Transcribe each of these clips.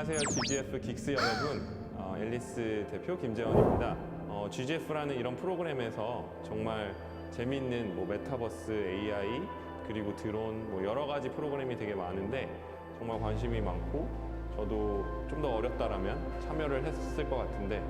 안녕하세요. GGF 긱스 여러분. 어, 앨리스 대표 김재원입니다. 어, GGF라는 이런 프로그램에서 정말 재미있는 뭐 메타버스 AI 그리고 드론 뭐 여러 가지 프로그램이 되게 많은데 정말 관심이 많고 저도 좀 더 어렵다라면 참여를 했을 것 같은데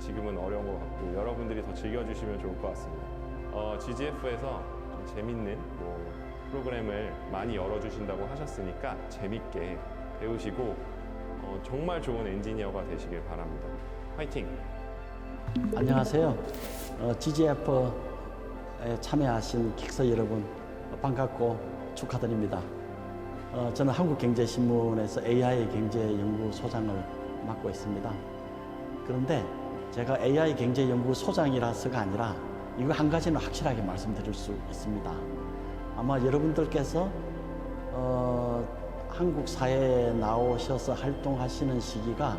지금은 어려운 것 같고 여러분들이 더 즐겨주시면 좋을 것 같습니다. 어, GGF에서 좀 재밌는 뭐 프로그램을 많이 열어주신다고 하셨으니까 재밌게 배우시고 어, 정말 좋은 엔지니어가 되시길 바랍니다. 화이팅! 안녕하세요. 어, GGF에 참여하신 킥서 여러분 반갑고 축하드립니다. 어, 저는 한국경제신문에서 AI 경제연구소장을 맡고 있습니다. 그런데 제가 AI 경제연구소장이라서가 아니라 이거 한 가지는 확실하게 말씀드릴 수 있습니다. 아마 여러분들께서 어, 한국 사회에 나오셔서 활동하시는 시기가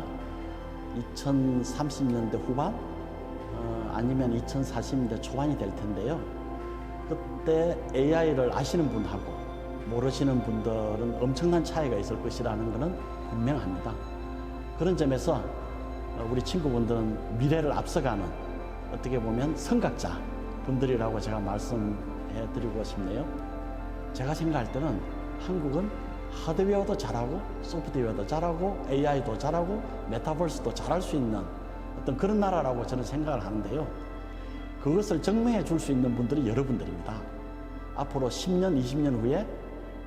2030년대 후반 어, 아니면 2040년대 초반이 될 텐데요. 그때 AI를 아시는 분하고 모르시는 분들은 엄청난 차이가 있을 것이라는 것은 분명합니다. 그런 점에서 어, 우리 친구분들은 미래를 앞서가는 어떻게 보면 선각자 분들이라고 제가 말씀해 드리고 싶네요. 제가 생각할 때는 한국은 하드웨어도 잘하고 소프트웨어도 잘하고 AI도 잘하고 메타버스도 잘할 수 있는 어떤 그런 나라라고 저는 생각을 하는데요. 그것을 증명해 줄 수 있는 분들이 여러분들입니다. 앞으로 10년, 20년 후에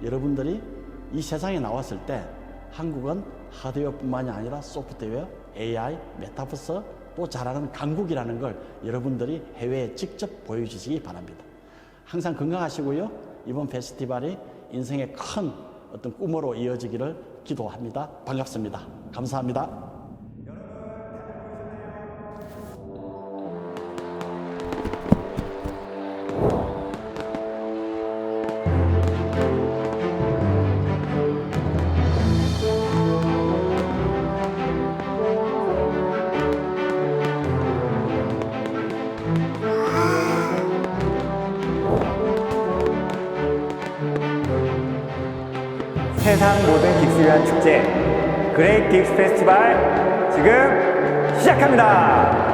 여러분들이 이 세상에 나왔을 때 한국은 하드웨어뿐만이 아니라 소프트웨어, AI, 메타버스 또 잘하는 강국이라는 걸 여러분들이 해외에 직접 보여주시기 바랍니다. 항상 건강하시고요. 이번 페스티벌이 인생의 큰 어떤 꿈으로 이어지기를 기도합니다. 반갑습니다. 감사합니다. 세상 모든 긱스 위한 축제 그레이트 긱스 페스티벌 지금 시작합니다.